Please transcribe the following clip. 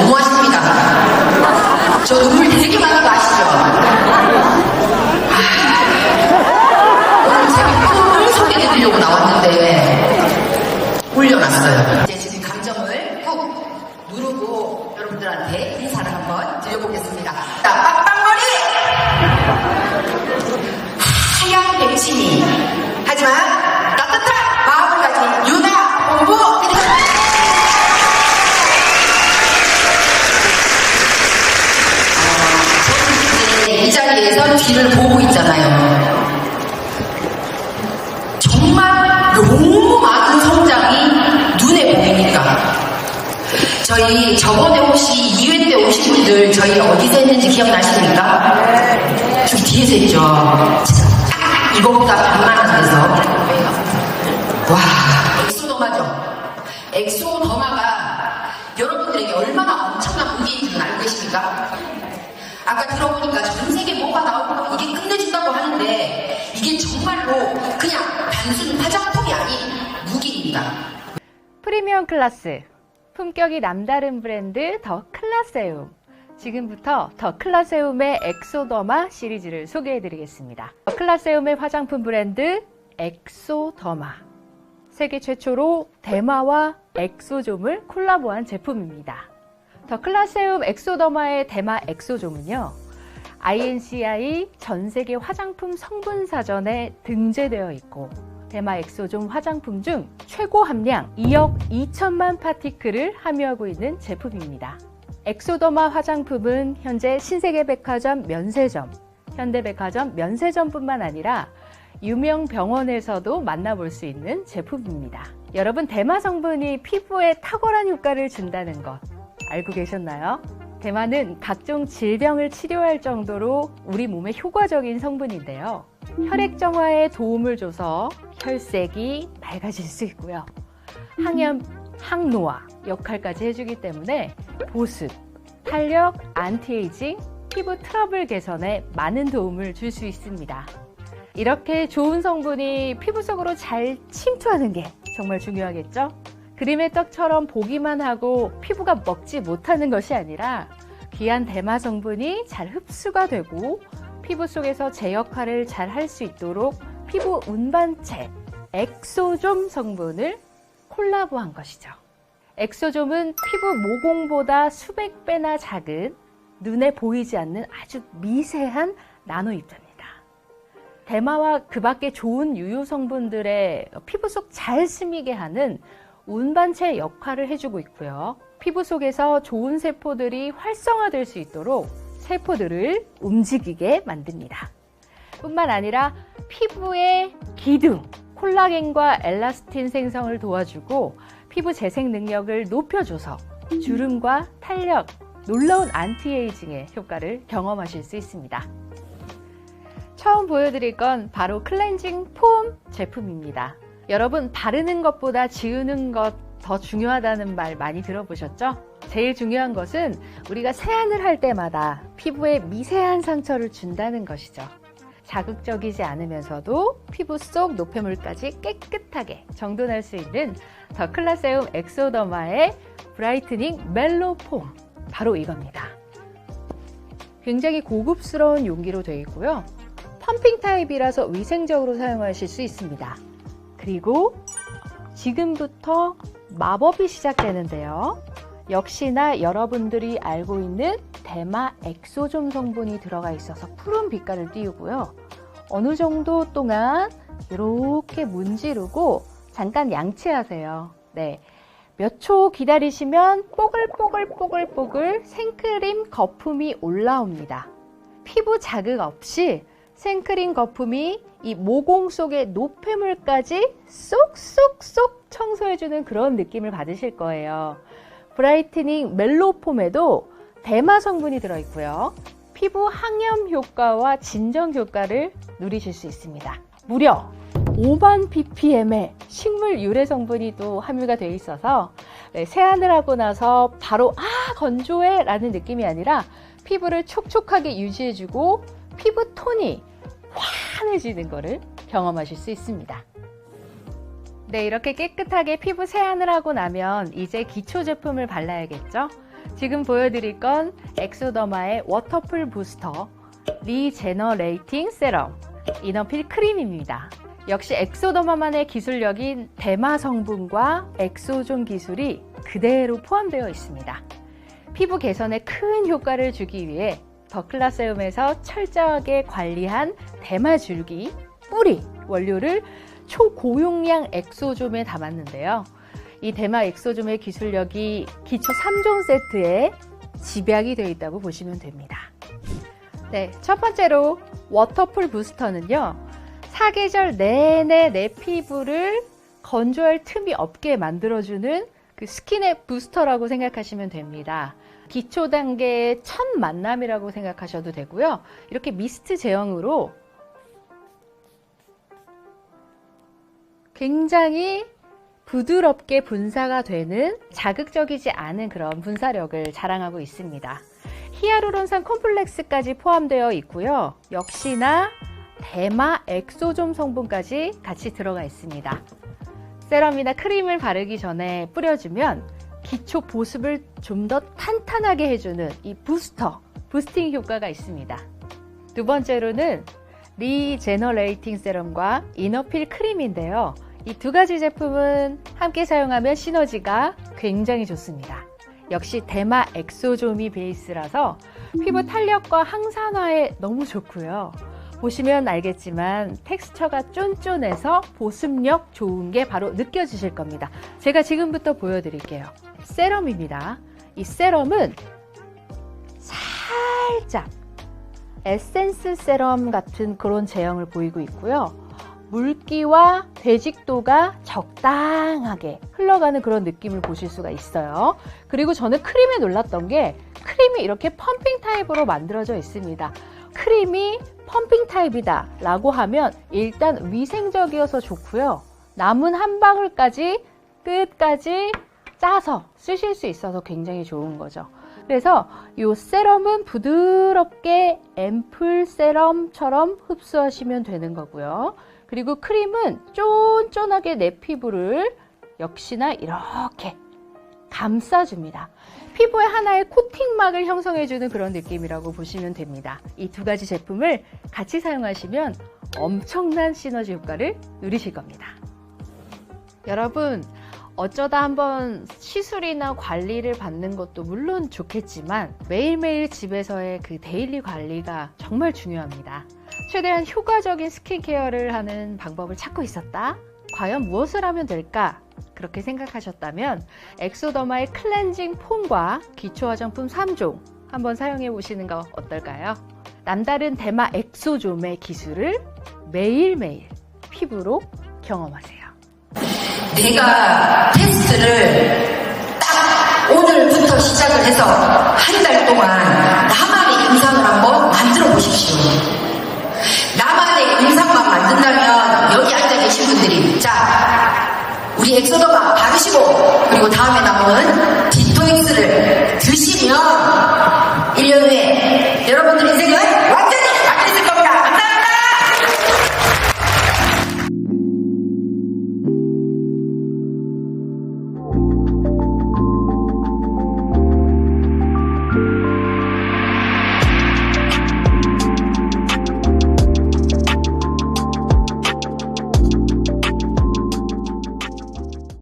너무하십니다. 저 눈물 되게 많은 거 아시죠? 아, 오늘 제가 소개해드리려고 나왔는데 올려놨어요. 이제 지금 감정을 꾹 누르고 여러분들한테 인사를 한번 드려보겠습니다. 자, 빡빡머리! 하얀 백치미. 하지만 뒤를 보고 있잖아요. 정말 너무 많은 성장이 눈에 보이니까. 저희 저번에 혹시 2회 때 오신 분들 저희 어디서 했는지 기억나십니까? 저기 뒤에서 했죠. 딱 이거보다 반만 안 돼서. 와, 엑소더마죠? 엑소더마가 여러분들에게 얼마나 엄청난 무기인지는 알고 계십니까? 아까 들어보니까 전 세계 뭐가 나오고 이게 끝내준다고 하는데 이게 정말로 그냥 단순 화장품이 아닌 무기입니다. 프리미엄 클래스. 품격이 남다른 브랜드 더 클라세움. 지금부터 더 클라세움의 엑소더마 시리즈를 소개해 드리겠습니다. 더 클라세움의 화장품 브랜드 엑소더마. 세계 최초로 대마와 엑소좀을 콜라보한 제품입니다 더 클라세움 엑소더마의 대마 엑소좀은요 INCI 전 세계 화장품 성분 사전에 등재되어 있고 대마 엑소좀 화장품 중 최고 함량 2억 2천만 파티클을 함유하고 있는 제품입니다. 엑소더마 화장품은 현재 신세계백화점 면세점, 현대백화점 면세점뿐만 아니라 유명 병원에서도 만나볼 수 있는 제품입니다. 여러분 대마 성분이 피부에 탁월한 효과를 준다는 것 알고 계셨나요? 대마는 각종 질병을 치료할 정도로 우리 몸에 효과적인 성분인데요. 혈액 정화에 도움을 줘서 혈색이 맑아질 수 있고요. 항염, 항노화 역할까지 해주기 때문에 보습, 탄력, 안티에이징, 피부 트러블 개선에 많은 도움을 줄 수 있습니다. 이렇게 좋은 성분이 피부 속으로 잘 침투하는 게 정말 중요하겠죠? 그림의 떡처럼 보기만 하고 피부가 먹지 못하는 것이 아니라 귀한 대마 성분이 잘 흡수가 되고 피부 속에서 제 역할을 잘 할 수 있도록 피부 운반체 엑소좀 성분을 콜라보한 것이죠. 엑소좀은 피부 모공보다 수백 배나 작은 눈에 보이지 않는 아주 미세한 나노 입자입니다. 대마와 그 밖에 좋은 유효 성분들의 피부 속 잘 스미게 하는 운반체 역할을 해주고 있고요. 피부 속에서 좋은 세포들이 활성화될 수 있도록 세포들을 움직이게 만듭니다. 뿐만 아니라 피부의 기둥, 콜라겐과 엘라스틴 생성을 도와주고 피부 재생 능력을 높여줘서 주름과 탄력, 놀라운 안티에이징의 효과를 경험하실 수 있습니다. 처음 보여드릴 건 바로 클렌징 폼 제품입니다. 여러분, 바르는 것보다 지우는 것 더 중요하다는 말 많이 들어보셨죠? 제일 중요한 것은 우리가 세안을 할 때마다 피부에 미세한 상처를 준다는 것이죠. 자극적이지 않으면서도 피부 속 노폐물까지 깨끗하게 정돈할 수 있는 더 클라세움 엑소더마의 브라이트닝 멜로 폼 바로 이겁니다. 굉장히 고급스러운 용기로 되어 있고요. 펌핑 타입이라서 위생적으로 사용하실 수 있습니다. 그리고 지금부터 마법이 시작되는데요. 역시나 여러분들이 알고 있는 대마 엑소좀 성분이 들어가 있어서 푸른 빛깔을 띄우고요. 어느 정도 동안 이렇게 문지르고 잠깐 양치하세요. 네. 몇 초 기다리시면 뽀글뽀글뽀글뽀글 생크림 거품이 올라옵니다. 피부 자극 없이 생크림 거품이 이 모공 속의 노폐물까지 쏙쏙쏙 청소해주는 그런 느낌을 받으실 거예요. 브라이트닝 멜로폼에도 대마 성분이 들어있고요. 피부 항염 효과와 진정 효과를 누리실 수 있습니다. 무려 5만 ppm의 식물 유래 성분이 또 함유가 되어 있어서 네, 세안을 하고 나서 바로 아 건조해 라는 느낌이 아니라 피부를 촉촉하게 유지해주고 피부 톤이 환해지는 것을 경험하실 수 있습니다. 네, 이렇게 깨끗하게 피부 세안을 하고 나면 이제 기초 제품을 발라야겠죠? 지금 보여드릴 건 엑소더마의 워터풀 부스터 리제너레이팅 세럼 이너필 크림입니다. 역시 엑소더마만의 기술력인 대마 성분과 엑소존 기술이 그대로 포함되어 있습니다. 피부 개선에 큰 효과를 주기 위해 더클라세움에서 철저하게 관리한 대마 줄기, 뿌리 원료를 초고용량 엑소좀에 담았는데요. 이 대마 엑소좀의 기술력이 기초 3종 세트에 집약이 되어 있다고 보시면 됩니다. 네, 첫 번째로 워터풀 부스터는요. 사계절 내내 내 피부를 건조할 틈이 없게 만들어주는 그 스킨의 부스터라고 생각하시면 됩니다. 기초 단계의 첫 만남이라고 생각하셔도 되고요. 이렇게 미스트 제형으로 굉장히 부드럽게 분사가 되는 자극적이지 않은 그런 분사력을 자랑하고 있습니다. 히아루론산 콤플렉스까지 포함되어 있고요. 역시나 대마 엑소좀 성분까지 같이 들어가 있습니다. 세럼이나 크림을 바르기 전에 뿌려주면 기초 보습을 좀 더 탄탄하게 해주는 이 부스터, 부스팅 효과가 있습니다. 두 번째로는 리제너레이팅 세럼과 이너필 크림인데요. 이 두 가지 제품은 함께 사용하면 시너지가 굉장히 좋습니다. 역시 대마 엑소좀이 베이스라서 피부 탄력과 항산화에 너무 좋고요. 보시면 알겠지만 텍스처가 쫀쫀해서 보습력 좋은 게 바로 느껴지실 겁니다. 제가 지금부터 보여드릴게요. 세럼입니다. 이 세럼은 살짝 에센스 세럼 같은 그런 제형을 보이고 있고요. 물기와 되직도가 적당하게 흘러가는 그런 느낌을 보실 수가 있어요. 그리고 저는 크림에 놀랐던 게 크림이 이렇게 펌핑 타입으로 만들어져 있습니다. 크림이 펌핑 타입이다 라고 하면 일단 위생적이어서 좋고요. 남은 한 방울까지 끝까지 짜서 쓰실 수 있어서 굉장히 좋은 거죠. 그래서 이 세럼은 부드럽게 앰플 세럼처럼 흡수하시면 되는 거고요. 그리고 크림은 쫀쫀하게 내 피부를 역시나 이렇게 감싸줍니다. 피부에 하나의 코팅막을 형성해주는 그런 느낌이라고 보시면 됩니다. 이 두 가지 제품을 같이 사용하시면 엄청난 시너지 효과를 누리실 겁니다. 여러분, 어쩌다 한번 시술이나 관리를 받는 것도 물론 좋겠지만 매일매일 집에서의 그 데일리 관리가 정말 중요합니다. 최대한 효과적인 스킨케어를 하는 방법을 찾고 있었다. 과연 무엇을 하면 될까? 그렇게 생각하셨다면 엑소더마의 클렌징 폼과 기초 화장품 3종 한번 사용해 보시는 거 어떨까요? 남다른 대마 엑소좀의 기술을 매일매일 피부로 경험하세요. 내가 테스트를 딱 오늘부터 시작을 해서 한 달 동안 나만의 영상을 한번 만들어 보십시오. 나만의 영상만 엑소도 받으시고 그리고 다음에 나오는